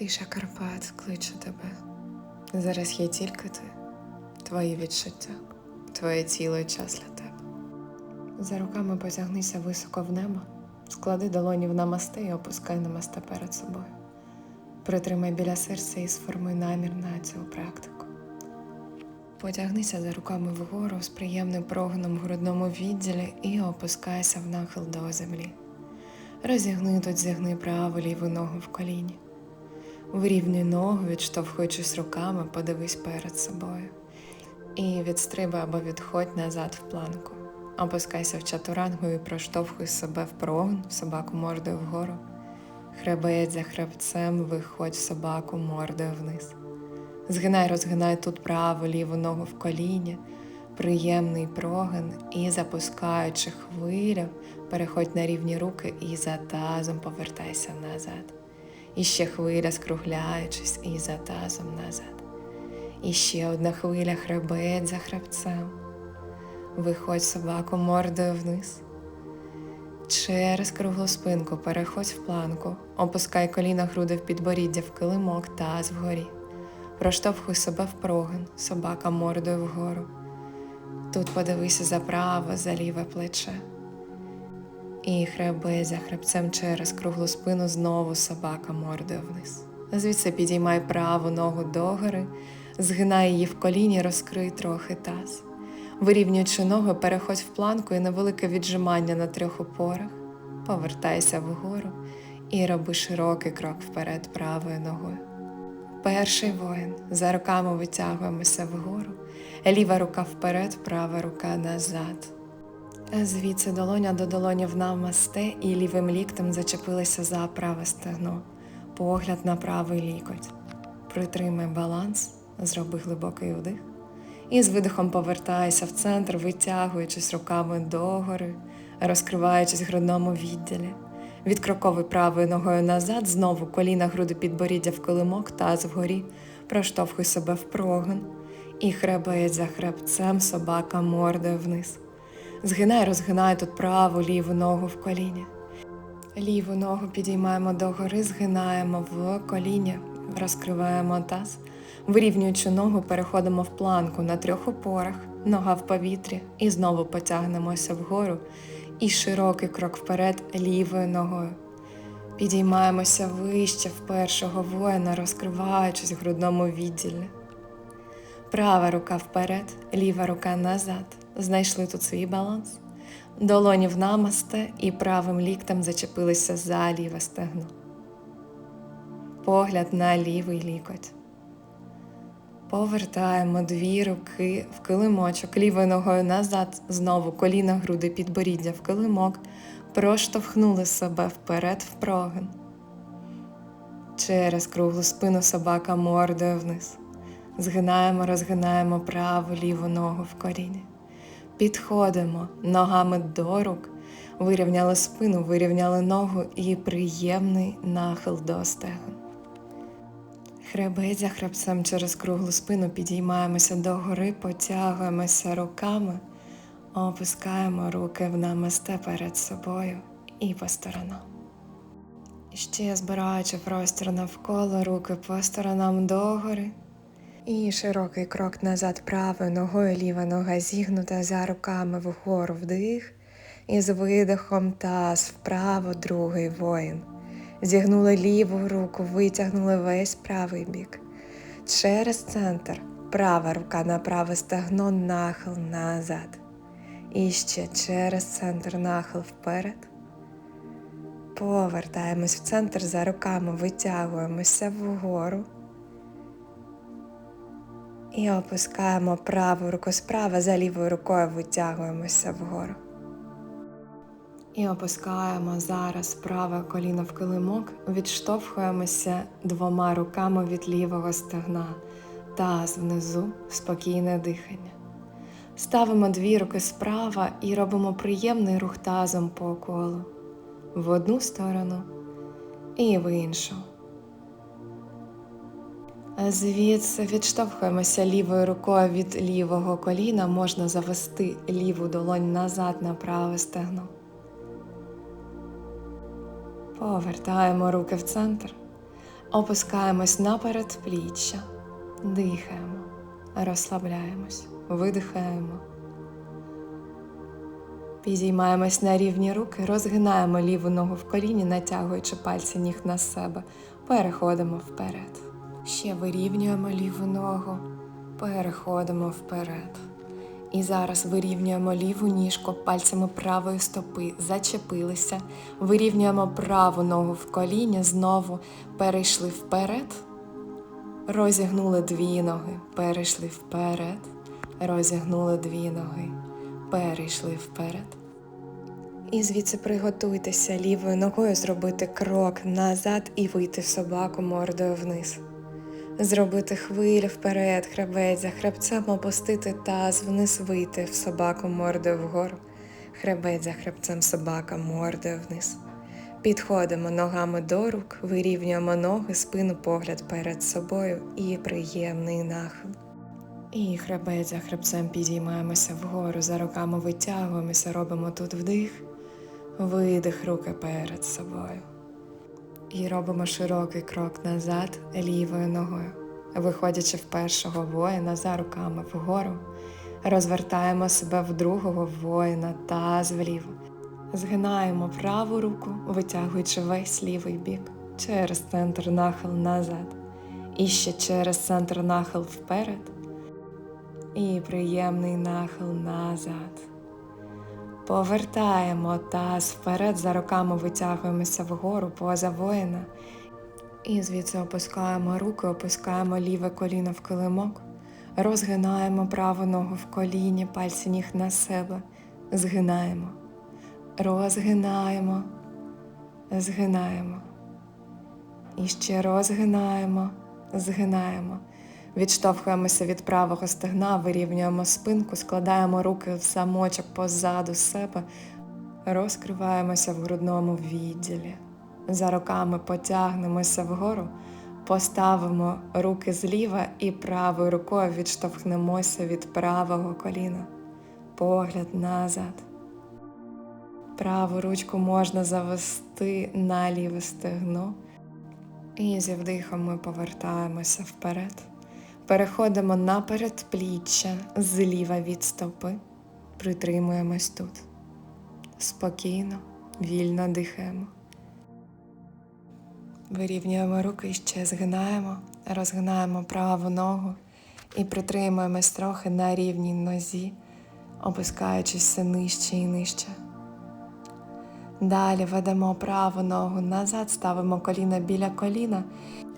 Тиша Карпат кличе тебе. Зараз є тільки ти, твої відчуття, твоє тіло і час для тебе. За руками потягнися високо в небо, склади долоні в намасте і опускай намасте перед собою. Притримай біля серця і сформуй намір на цю практику. Потягнися за руками вгору з приємним прогоном в грудному відділі і опускайся в нахил до землі. Розігни тут зігни праву ліву ногу в коліні. Вирівнюй ногу, відштовхуючись руками, подивись перед собою. І відстрибай або відходь назад в планку. Опускайся в чатурангу і проштовхуй себе в прогон, в собаку мордою вгору. Хребець за хребцем, виходь собаку мордою вниз. Згинай, розгинай тут праву ліву ногу в коліні, приємний прогин і запускаючи хвилю, переходь на рівні руки і за тазом повертайся назад. І ще хвиля, скругляючись, і за тазом назад. І ще одна хвиля хребець за хребцем. Виходь собаку мордою вниз. Через круглу спинку переходь в планку, опускай коліна груди в підборіддя в килимок, таз вгорі. Проштовхуй себе в прогин, собака мордою вгору. Тут подивися за праве, за ліве плече. І хребець за хребцем через круглу спину знову собака мордою вниз. Звідси підіймай праву ногу догори, згинай її в коліні, розкрий трохи таз. Вирівнюючи ноги, переходь в планку і невелике віджимання на трьох опорах, повертайся вгору і роби широкий крок вперед правою ногою. Перший воїн. За руками витягуємося вгору, ліва рука вперед, права рука назад. Звідси долоня до долоні в намасте і лівим ліктем зачепилися за праве стегно, погляд на правий лікоть. Притримай баланс, зроби глибокий вдих. І з видихом повертайся в центр, витягуючись руками догори, розкриваючись в грудному відділі. Відкроковуй правою ногою назад, знову коліна груди підборіддя в килимок, таз вгорі, проштовхуй себе в прогин і хребець за хребцем собака мордою вниз. Згинай, розгинай тут праву ліву ногу в коліні. Ліву ногу підіймаємо догори, згинаємо в коліні, розкриваємо таз. Вирівнюючи ногу, переходимо в планку на трьох опорах, нога в повітрі, і знову потягнемося вгору. І широкий крок вперед лівою ногою. Підіймаємося вище в першого воїна, розкриваючись в грудному відділі. Права рука вперед, ліва рука назад. Знайшли тут свій баланс. Долоні в намасте і правим ліктем зачепилися за ліве стегно. Погляд на лівий лікоть. Повертаємо дві руки в килимочок, лівою ногою назад, знову коліна, груди, підборіддя в килимок, проштовхнули себе вперед в прогин. Через круглу спину собака мордою вниз. Згинаємо, розгинаємо праву ліву ногу в корінні. Підходимо ногами до рук, вирівняли спину, вирівняли ногу і приємний нахил до стегон. Хребець за хребцем через круглу спину підіймаємося догори, потягуємося руками, опускаємо руки в намасте перед собою і по сторонам. І Ще збираючи простір навколо руки по сторонам догори. І широкий крок назад правою ногою, ліва нога зігнута за руками вгору вдих. І з видихом таз вправо другий воїн. Зігнули ліву руку, витягнули весь правий бік. Через центр права рука на праве стегно, нахил назад. І ще через центр нахил вперед. Повертаємось в центр за руками, витягуємося вгору. І опускаємо праву руку справа, за лівою рукою витягуємося вгору. І опускаємо зараз праве коліно в килимок, відштовхуємося двома руками від лівого стегна, таз внизу, спокійне дихання. Ставимо дві руки справа і робимо приємний рух тазом по колу в одну сторону і в іншу. Звідси відштовхуємося лівою рукою від лівого коліна, можна завести ліву долонь назад на праве стегно. Повертаємо руки в центр. Опускаємось на передпліччя, дихаємо, розслабляємось, видихаємо. Підіймаємось на рівні руки, розгинаємо ліву ногу в коліні, натягуючи пальці ніг на себе. Переходимо вперед. Ще вирівнюємо ліву ногу, переходимо вперед. І зараз вирівнюємо ліву ніжку пальцями правої стопи, зачепилися, вирівнюємо праву ногу в коліні, знову перейшли вперед, розігнули дві ноги, перейшли вперед, розігнули дві ноги, перейшли вперед. І звідси приготуйтеся лівою ногою зробити крок назад і вийти собаку мордою вниз. Зробити хвилю вперед, хребець за хребцем опустити таз вниз вийти в собаку мордою вгору, хребець за хребцем собака мордою вниз. Підходимо ногами до рук, вирівнюємо ноги, спину, погляд перед собою і приємний нахил. І хребець за хребцем підіймаємося вгору, за руками витягуємося, робимо тут вдих, видих руки перед собою. І робимо широкий крок назад лівою ногою, виходячи в першого воїна за руками вгору, розвертаємо себе в другого воїна таз вліво. Згинаємо праву руку, витягуючи весь лівий бік через центр нахил назад. І ще через центр нахил вперед. І приємний нахил назад. Повертаємо таз вперед, за руками витягуємося вгору поза воїна. І звідси опускаємо руки, опускаємо ліве коліно в килимок, розгинаємо праву ногу в коліні, пальці ніг на себе, згинаємо, розгинаємо, згинаємо. І ще розгинаємо, згинаємо. Відштовхуємося від правого стегна, вирівнюємо спинку, складаємо руки в замочок позаду себе, розкриваємося в грудному відділі. За руками потягнемося вгору, поставимо руки зліва і правою рукою відштовхнемося від правого коліна. Погляд назад. Праву ручку можна завести на ліве стегно. І зі вдихом ми повертаємося вперед. Переходимо на передпліччя зліва від стопи, притримуємось тут. Спокійно, вільно дихаємо. Вирівнюємо руки і ще згинаємо, розгинаємо праву ногу і притримуємось трохи на рівній нозі, опускаючись все нижче і нижче. Далі ведемо праву ногу назад, ставимо коліна біля коліна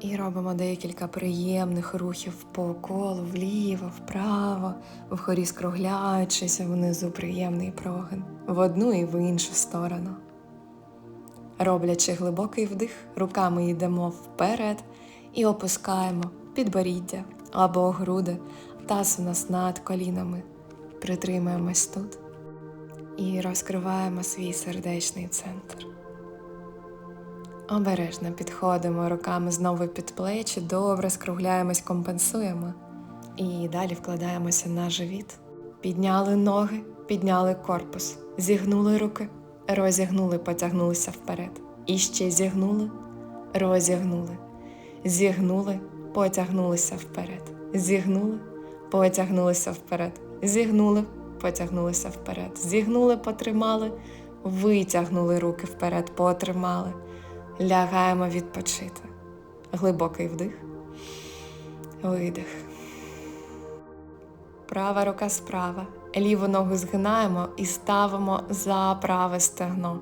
і робимо декілька приємних рухів по колу, вліво, вправо, вгорі скругляючися, внизу приємний прогин, в одну і в іншу сторону. Роблячи глибокий вдих, руками йдемо вперед і опускаємо підборіддя або груди, таз у нас над колінами. Притримуємось тут і розкриваємо свій сердечний центр. Обережно підходимо руками знову під плечі, добре скругляємось, компенсуємо. І далі вкладаємося на живіт. Підняли ноги, підняли корпус, зігнули руки, розігнули, потягнулися вперед. І ще зігнули, розігнули, зігнули, потягнулися вперед. Зігнули, потягнулися вперед. Зігнули, потягнулися вперед. Зігнули, потримали, витягнули руки вперед, потримали. Лягаємо відпочити. Глибокий вдих, видих. Права рука справа. Ліву ногу згинаємо і ставимо за праве стегно.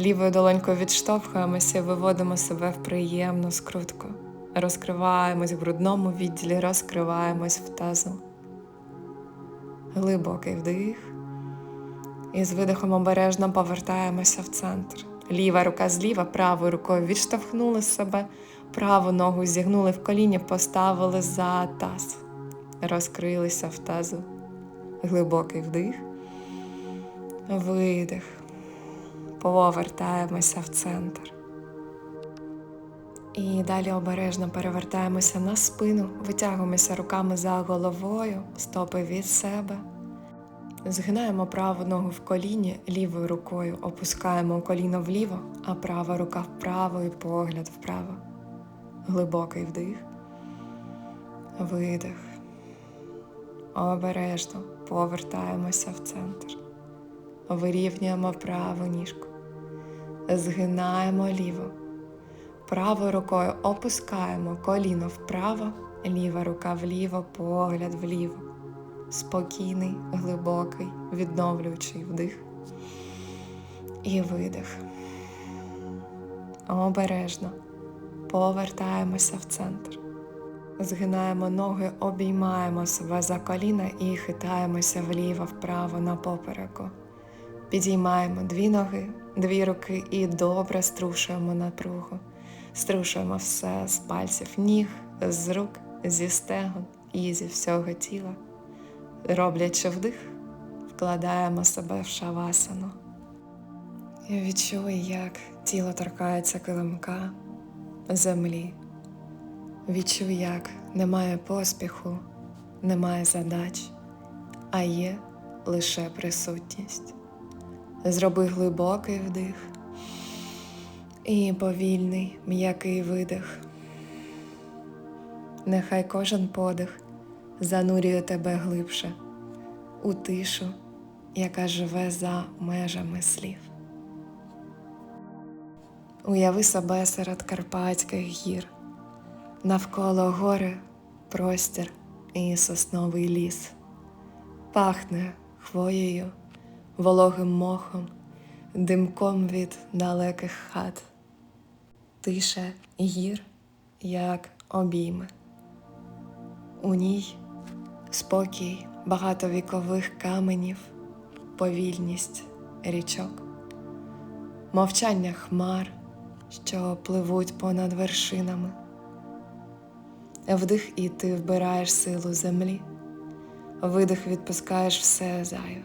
Лівою долонькою відштовхуємося і виводимо себе в приємну скрутку. Розкриваємось в грудному відділі, розкриваємось в тазу. Глибокий вдих. І з видихом обережно повертаємося в центр. Ліва рука зліва, правою рукою відштовхнули себе, праву ногу зігнули в коліні, поставили за таз, розкрилися в тазу. Глибокий вдих, видих. Повертаємося в центр. І далі обережно перевертаємося на спину, витягуємося руками за головою, стопи від себе. Згинаємо праву ногу в коліні, лівою рукою опускаємо коліно вліво, а права рука вправо і погляд вправо. глибокий вдих, видих. Обережно повертаємося в центр. Вирівнюємо праву ніжку. Згинаємо ліву. Правою рукою опускаємо коліно вправо, ліва рука вліво, погляд вліво. Спокійний, глибокий, відновлюючий вдих і видих. Обережно повертаємося в центр. Згинаємо ноги, обіймаємо себе за коліна і хитаємося вліво-вправо на попереку. Підіймаємо дві ноги, дві руки і добре струшуємо напругу. Струшуємо все з пальців ніг, з рук, зі стегон і зі всього тіла. Роблячи вдих, вкладаємо себе в шавасану. І відчуй, як тіло торкається килимка землі. Відчуй, як немає поспіху, немає задач, а є лише присутність. Зроби глибокий вдих і повільний, м'який видих. Нехай кожен подих занурює тебе глибше у тишу, яка живе за межами слів. Уяви себе серед Карпатських гір, навколо гори простір і сосновий ліс, пахне хвоєю, вологим мохом, димком від далеких хат, тиша гір, як обійми. У ній спокій багатовікових каменів, повільність річок, мовчання хмар, що пливуть понад вершинами. Вдих і ти вбираєш силу землі, видих відпускаєш все зайве.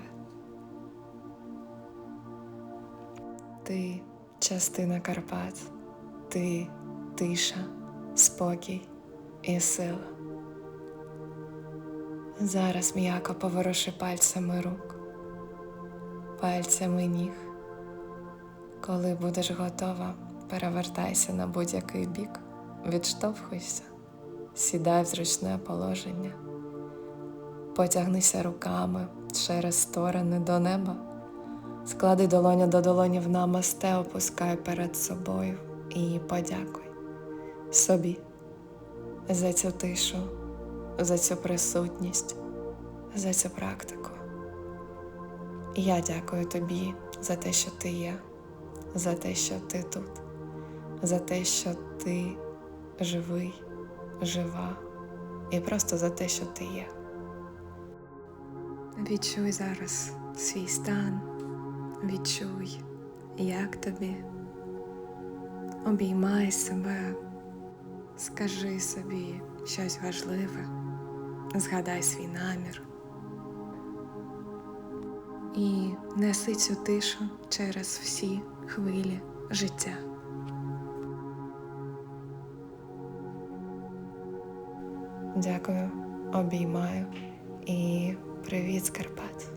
Ти частина Карпат, ти тиша, спокій і сила. Зараз м'яко поворуши пальцями рук, пальцями ніг. Коли будеш готова, перевертайся на будь-який бік, відштовхуйся, сідай в зручне положення, потягнися руками через сторони до неба, склади долоню до долоні в намасте, опускай перед собою і подякуй собі за цю тишу, за цю присутність, за цю практику. Я дякую тобі за те, що ти є, за те, що ти тут, за те, що ти живий, жива, і просто за те, що ти є. Відчуй зараз свій стан, відчуй, як тобі. Обіймай себе, скажи собі щось важливе, згадай свій намір. І неси цю тишу через всі хвилі життя. Дякую, обіймаю і привіт Скарпат. Карпат.